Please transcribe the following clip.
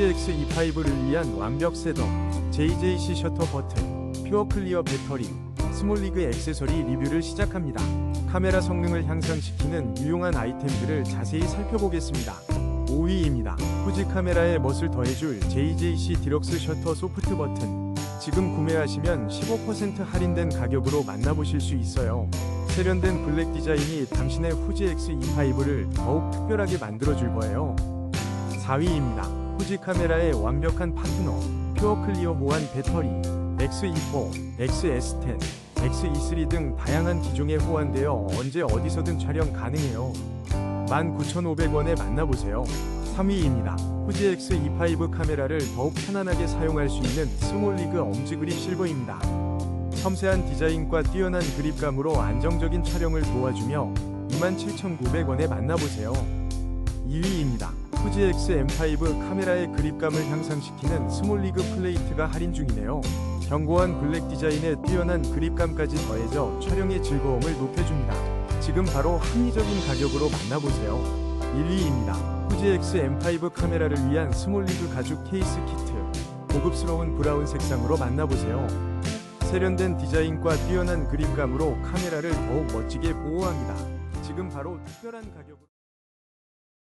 후지 X25를 위한 완벽 셋업, JJC 셔터 버튼, 퓨어 클리어 배터리, 스몰리그 액세서리 리뷰를 시작합니다. 카메라 성능을 향상시키는 유용한 아이템들을 자세히 살펴보겠습니다. 5위입니다. 후지 카메라에 멋을 더해줄 JJC 디럭스 셔터 소프트 버튼. 지금 구매하시면 15% 할인된 가격으로 만나보실 수 있어요. 세련된 블랙 디자인이 당신의 후지 X25를 더욱 특별하게 만들어줄 거예요. 4위입니다. 후지 카메라의 완벽한 파트너, 퓨어 클리어 호환 배터리, X24, XS10, X23 등 다양한 기종에 호환되어 언제 어디서든 촬영 가능해요. 19,500원에 만나보세요. 3위입니다. 후지 X25 카메라를 더욱 편안하게 사용할 수 있는 스몰리그 엄지 그립 실버입니다. 섬세한 디자인과 뛰어난 그립감으로 안정적인 촬영을 도와주며 27,900원에 만나보세요. 2위입니다. 후지 X M5 카메라의 그립감을 향상시키는 스몰리그 플레이트가 할인 중이네요. 견고한 블랙 디자인에 뛰어난 그립감까지 더해져 촬영의 즐거움을 높여줍니다. 지금 바로 합리적인 가격으로 만나보세요. 1위입니다. 후지 X M5 카메라를 위한 스몰리그 가죽 케이스 키트. 고급스러운 브라운 색상으로 만나보세요. 세련된 디자인과 뛰어난 그립감으로 카메라를 더욱 멋지게 보호합니다. 지금 바로 특별한 가격으로